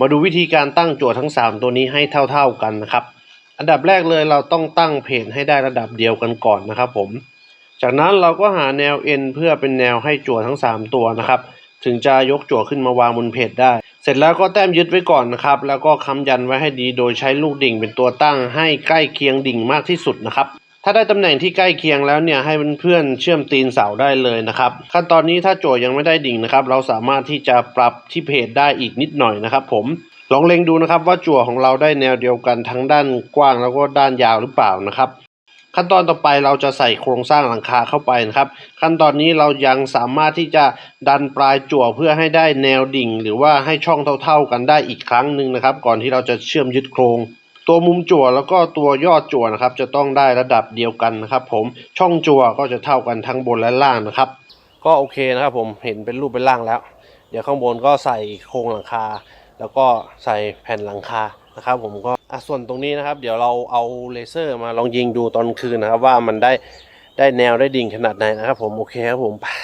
มาดูวิธีการตั้งจั่วทั้ง 3 ตัวนี้ให้เท่า ๆกันนะครับ อันดับแรกเลยเราต้องตั้งเพจให้ได้ระดับเดียวกันก่อนนะครับผม จากนั้นเราก็หาแนว N เพื่อเป็นแนวให้จั่วทั้ง 3 ตัวนะครับ ถึงจะยกจั่วขึ้นมาวางบนเพจได้ เสร็จแล้วก็แต้มยึดไว้ก่อนนะครับ แล้วก็ค้ำยันไว้ให้ดีโดยใช้ลูกดิ่งเป็นตัวตั้งให้ใกล้เคียงดิ่งมากที่สุดนะครับ ถ้าได้ตำแหน่งที่ใกล้เคียงแล้วเนี่ยให้เพื่อนๆเชื่อมตีนเสาได้เลยนะครับ ขั้นตอนนี้ถ้าโจทย์ยังไม่ได้ดิ่งนะครับ เราสามารถที่จะปรับที่เพจได้อีกนิดหน่อยนะครับ ผมลองเล็งดูนะครับว่าจั่วของเราได้แนวเดียวกันทั้งด้านกว้างแล้วก็ด้านยาวหรือเปล่านะครับ ขั้นตอนต่อไปเราจะใส่โครงสร้างหลังคาเข้าไปนะครับ ขั้นตอนนี้เรายังสามารถที่จะดันปลายจั่วเพื่อให้ได้แนวดิ่ง หรือว่าให้ช่องเท่า ๆกันได้อีกครั้งหนึ่งนะครับ ก่อนที่เราจะเชื่อมยึดโครง ตัวมุมจั่วแล้วก็ตัวยอดจั่วนะครับ จะต้องได้ระดับเดียวกันนะครับ ผมช่องจั่วก็จะเท่ากันทั้งบนและล่างนะครับ ก็โอเคนะครับ ผมเห็นเป็นรูปเป็นร่างแล้ว เดี๋ยวข้างบนก็ใส่โครงหลังคา แล้วก็ใส่แผ่นหลังคานะครับ ผมก็อะส่วนตรงนี้นะครับ เดี๋ยวเราเอาเลเซอร์มาลองยิงดูตอนคืนนะครับ ว่ามันได้ได้แนวได้ดิ่งขนาดไหนนะครับ ผมโอเคครับผม